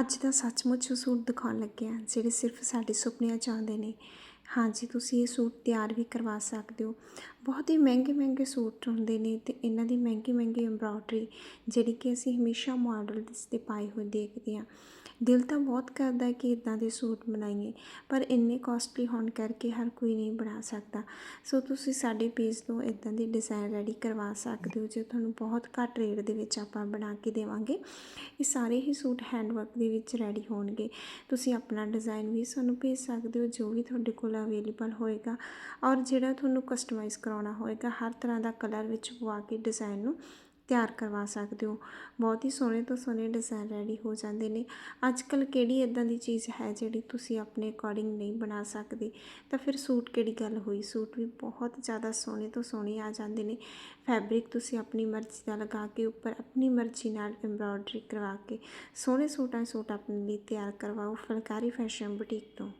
ਅੱਜ ਦਾ ਸੱਚਮੁੱਚ ਉਹ ਸੂਟ ਦਿਖਾਉਣ ਲੱਗੇ ਹਾਂ, ਜਿਹੜੇ ਸਿਰਫ ਸਾਡੇ ਸੁਪਨਿਆਂ 'ਚ ਆਉਂਦੇ ਨੇ। ਹਾਂਜੀ, ਤੁਸੀਂ ਇਹ ਸੂਟ ਤਿਆਰ ਵੀ ਕਰਵਾ ਸਕਦੇ ਹੋ। ਬਹੁਤ ਹੀ ਮਹਿੰਗੇ ਮਹਿੰਗੇ ਸੂਟ ਹੁੰਦੇ ਨੇ ਅਤੇ ਇਹਨਾਂ ਦੀ ਮਹਿੰਗੀ ਮਹਿੰਗੀ ਐਮਬਰਾਇਡਰੀ ਜਿਹੜੀ ਕਿ ਅਸੀਂ ਹਮੇਸ਼ਾ ਮਾਡਲ ਦੇ 'ਤੇ ਪਾਏ ਹੋਏ ਦੇਖਦੇ ਹਾਂ। ਦਿਲ ਤਾਂ ਬਹੁਤ ਕਰਦਾ ਕਿ ਇਦਾਂ ਦੇ ਸੂਟ ਬਣਾਈਏ, ਪਰ ਇੰਨੇ ਕਾਸਟਲੀ ਹੋਣ ਕਰਕੇ ਹਰ ਕੋਈ ਨਹੀਂ ਬਣਾ ਸਕਦਾ। ਸੋ ਤੁਸੀਂ ਸਾਡੇ ਪੇਜ ਤੋਂ ਇਦਾਂ ਦੇ ਡਿਜ਼ਾਈਨ ਰੈਡੀ ਕਰਵਾ ਸਕਦੇ ਹੋ, ਜੋ ਤੁਹਾਨੂੰ ਬਹੁਤ ਘੱਟ ਰੇਟ ਦੇ ਵਿੱਚ ਆਪਾਂ ਬਣਾ ਕੇ ਦੇਵਾਂਗੇ। ਇਹ ਸਾਰੇ ਹੀ ਸੂਟ ਹੈਂਡਵਰਕ ਦੇ ਵਿੱਚ ਰੈਡੀ ਹੋਣਗੇ। ਤੁਸੀਂ ਆਪਣਾ ਡਿਜ਼ਾਈਨ ਵੀ ਸਾਨੂੰ ਭੇਜ ਸਕਦੇ ਹੋ, ਜੋ ਵੀ ਤੁਹਾਡੇ ਕੋਲ ਅਵੇਲੇਬਲ ਹੋਏਗਾ। ਔਰ ਜਿਹੜਾ ਤੁਹਾਨੂੰ ਕਸਟਮਾਈਜ਼ ਕਰਾਉਣਾ ਹੋਏਗਾ, ਹਰ ਤਰ੍ਹਾਂ ਦਾ ਕਲਰ ਵਿੱਚ ਪਵਾ ਕੇ ਡਿਜ਼ਾਈਨ ਨੂੰ ਤਿਆਰ ਕਰਵਾ ਸਕਦੇ ਹੋ। ਬਹੁਤ ਹੀ ਸੋਹਣੇ ਤੋਂ ਸੋਹਣੇ ਡਿਜ਼ਾਈਨ ਰੈਡੀ ਹੋ ਜਾਂਦੇ ਨੇ। ਅੱਜ ਕੱਲ ਕਿਹੜੀ ਇਦਾਂ ਦੀ ਚੀਜ਼ ਹੈ ਜਿਹੜੀ ਤੁਸੀਂ ਆਪਣੇ ਅਕੋਰਡਿੰਗ ਨਹੀਂ ਬਣਾ ਸਕਦੇ? ਤਾਂ ਫਿਰ ਸੂਟ ਕਿਹੜੀ ਗੱਲ ਹੋਈ? ਸੂਟ ਵੀ ਬਹੁਤ ਜ਼ਿਆਦਾ ਸੋਹਣੇ ਤੋਂ ਸੋਹਣੇ ਆ ਜਾਂਦੇ ਨੇ। ਫੈਬਰਿਕ ਤੁਸੀਂ ਆਪਣੀ ਮਰਜ਼ੀ ਦਾ ਲਗਾ ਕੇ, ਉੱਪਰ ਆਪਣੀ ਮਰਜ਼ੀ ਨਾਲ ਐਮਬਰਾਇਡਰੀ ਕਰਵਾ ਕੇ ਸੋਹਣੇ ਸੂਟਾਂ ਸੂਟ ਆਪਣੇ ਲਈ ਤਿਆਰ ਕਰਵਾਓ ਫੁਲਕਾਰੀ ਫੈਸ਼ਨ ਬੁਟੀਕ ਤੋਂ।